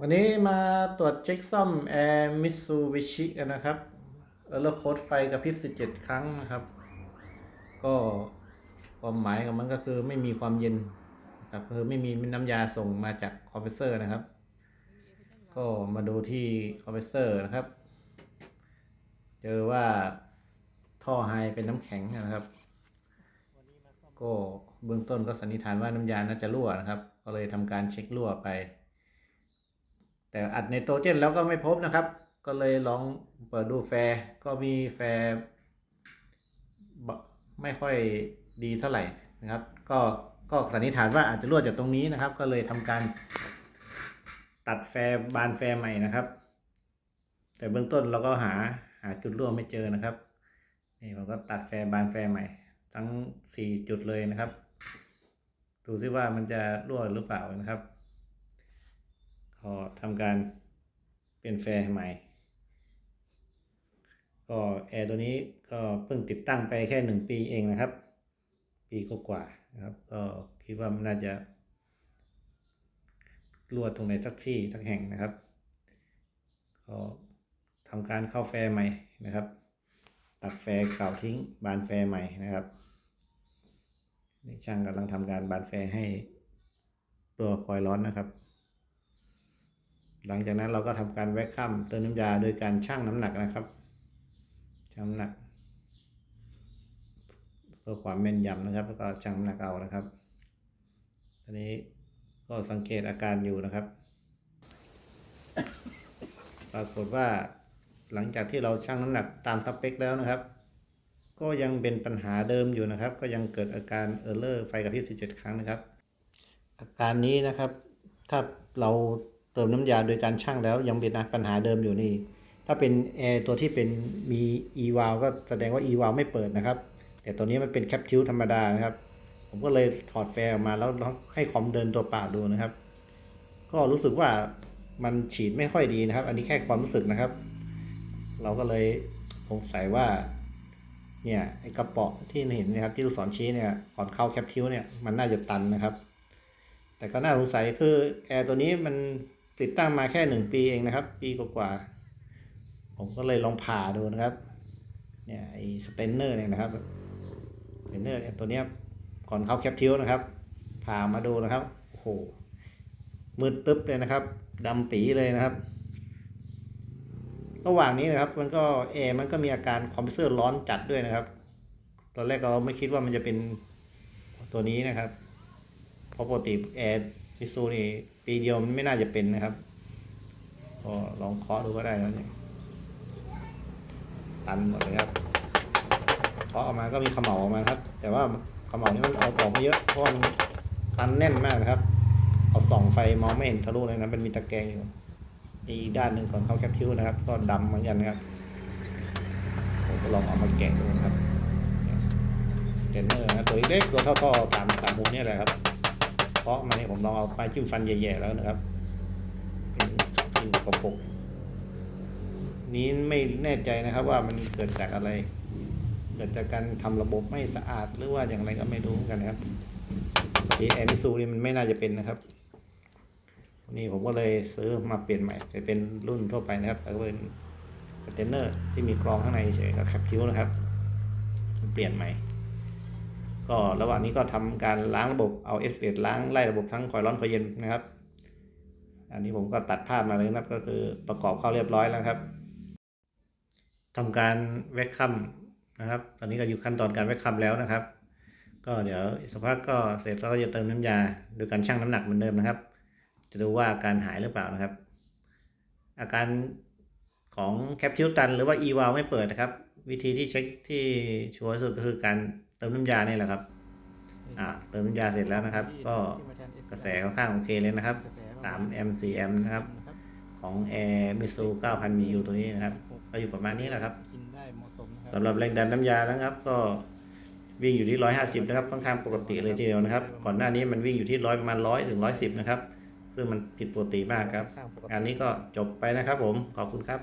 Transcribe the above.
วันนี้มาตรวจเช็คซ่อมแอร์มิ s ูบิชิกันนะครับเออร์โคดไฟกระพริบ 17 ครั้งนะครับ ก็ความหมายของมันก็คือไม่มีความเย็นครับคือไม่มีน้ำยาส่งมาจากคอมเพรสเซอร์นะครับ ก็มาดูที่คอมเพรสเซอร์นะครับ เจอว่าท่อไฮเป็นน้ำแข็งนะครับ ก็เบื้องต้นก็สันนิษฐานว่าน้ำยาน่าจะรั่วนะครับ ก็เลยทำการเช็ครั่วไป แต่อัดไนโตเจนแล้วก็ไม่พบนะครับ ก็เลยลองเปิดดูแฟร์ก็มีแฟร์ไม่ค่อยดีเท่าไหร่นะครับ ก็ก็สันนิษฐานว่าอาจจะรั่วจากตรงนี้นะครับ ก็เลยทำการตัดแฟร์บานแฟร์ใหม่นะครับ แต่เบื้องต้นเราก็หาหาจุดรั่วไม่เจอนะครับนี่ผมก็ตัดแฟร์บานแฟร์ใหม่ ทั้งสี่จุดเลยนะครับ ดูซิว่ามันจะรั่วหรือเปล่านะครับ ก็ทำการเปลี่ยนแฟร์ใหม่ ก็แอร์ตัวนี้ก็เพิ่งติดตั้งไปแค่หนึ่งปีเองนะครับ ปีกกว่านะครับ ก็คิดว่ามันน่าจะรั่วตรงไหนสักที่สักแห่งนะครับ ก็ทำการเข้าแฟร์ใหม่นะครับ ตัดแฟร์เก่าทิ้งบานแฟร์ใหม่นะครับช่างกำลังทำการบานแฟร์ให้ตัวคอยล์ร้อนนะครับ หลังจากนั้นเราก็ทำการแวคคัมเติมน้ำยาโดยการชั่งน้ำหนักนะครับชั่งน้ำหนักเพื่อความแม่นยำนะครับ แล้วก็ชั่งน้ำหนักเอานะครับตอนนี้ก็สังเกตอาการอยู่นะครับ ปรากฏว่าหลังจากที่เราชั่งน้ำหนักตามสเปคแล้วนะครับ ก็ยังเป็นปัญหาเดิมอยู่นะครับ ก็ยังเกิดอาการเออร์เลอร์ไฟกระพริบ17 ครั้งนะครับ อาการนี้นะครับ ถ้าเรา ติมน้ำยาโดยการชั่งแล้วยังเป็นปัญหาเดิมอยู่นี่ ถ้าเป็นแอร์ตัวที่เป็นมี e v a l ก็แสดงว่า e v a l ไม่เปิดนะครับ แต่ตัวนี้มันเป็นแคปทิวธรรมดานะครับ ผมก็เลยถอดแฟร์ออกมาแล้วให้คอมเดินตัวเปล่าดูนะครับ ก็รู้สึกว่ามันฉีดไม่ค่อยดีนะครับ อันนี้แค่ความรู้สึกนะครับ เราก็เลยสงสัยว่า เนี่ยไอกระป๋อที่เห็นนะครับ ที่ลูกศรชี้เนี่ยก่อนเข้าแคปทิวเนี่ยมันน่าจะตันนะครับ แต่ก็น่าสงสัยคือแอร์ตัวนี้มัน ติดตั้งมาแค่หนึ่งปีเองนะครับ ปีกว่าๆผมก็เลยลองผ่าดูนะครับ เนี่ยไอ้สเตนเนอร์เนี่ยนะครับสเตนเนอร์เนี่ยตัวเนี้ยก่อนเข้าแคปทิวนะครับ ผ่ามาดูนะครับโอ้โหมืดตึ๊บเลยนะครับดำปีเลยนะครับ ระหว่างนี้นะครับ มันก็แอร์มันก็มีอาการคอมเพรสเซอร์ร้อนจัดด้วยนะครับ ตอนแรกเราไม่คิดว่ามันจะเป็นตัวนี้นะครับเพราะปกติแอร์ มิซูนี่ปีเดียวมันไม่น่าจะเป็นนะครับก็ลองเคาะดูก็ได้แล้วเนี่ยตันหมดเลยครับเคาะออกมาก็มีขม่าออกมาครับ แต่ว่าขม่านี่มันเอาออกไม่เยอะเพราะมันตันแน่นมากนะครับ เอาส่องไฟมองไม่เห็นทะลุเลยนะมันมีตะแกรงอยู่อีกด้านหนึ่งก่อนเข้าแคปทิวนะครับ ก็ดำเหมือนกันนะครับผมก็ลองเอามาแกะดูนะครับเทนเนอร์นะตัวเล็กตัวเท่าท่อสามสามมุมนี่แหละครับาะมาเนี่ยผมลองเอาไม้จิ้มฟันแย่ๆแล้วนะครับเป็นสิ่งกระปรกนี้ไม่แน่ใจนะครับว่ามันเกิดจากอะไร เกิดจากการทำระบบไม่สะอาดหรือว่าอย่างไรก็ไม่รู้เหมือนกันนะครับทีแอมิซูนี่มันไม่น่าจะเป็นนะครับ นี่ผมก็เลยซื้อมาเปลี่ยนใหม่ไปเป็นรุ่นทั่วไปนะครับแล้วก็เป็นคอนเทนเนอร์ที่มีกรองข้างในเฉยกับแคปคิวนะครับ เปลี่ยนใหม่ ก็ระหว่างนี้ก็ทำการล้างระบบเอาเอสเล้างไล่ระบบทั้งคอยร้อนคอยเย็นนะครับ อันนี้ผมก็ตัดภาพมาเลยนะครับก็คือประกอบเข้าเรียบร้อยแล้วครับทำการแวคคัมนะครับ ตอนนี้ก็อยู่ขั้นตอนการแวคคัมแล้วนะครับ ก็เดี๋ยวสักพักก็เสร็จแล้วก็จะเติมน้ำยาโดยการชั่งน้ำหนักเหมือนเดิมนะครับ จะดูว่าอาการหายหรือเปล่านะครับ อาการของแคปทิวตัน หรือว่า e v a l ไม่เปิดนะครับ วิธีที่เช็คที่ชัวร์สุดก็คือการ เติมน้ำยาเนี่ยแหละครับ อ่า เติมน้ำยาเสร็จแล้วนะครับ ก็กระแสค่อนข้างโอเคเลยนะครับ3 m 4 m นะครับ ของ Air m i s u 9000 MU ตัวนี้นะครับ ก็อยู่ประมาณนี้แหละครับกินได้เหมาะสมนะคสำหรับแรงดันน้ำยานะครับ ก็วิ่งอยู่ที่ 150 นะครับ ค่อนข้างปกติเลยทีเดียวนะครับ ก่อนหน้านี้มันวิ่งอยู่ที่ร้อยประมาณ 100 ถึง 110 นะครับ ซึ่งมันผิดปกติมากครับข้างปกติงานนี้ก็จบไปนะครับผม ขอบคุณครับ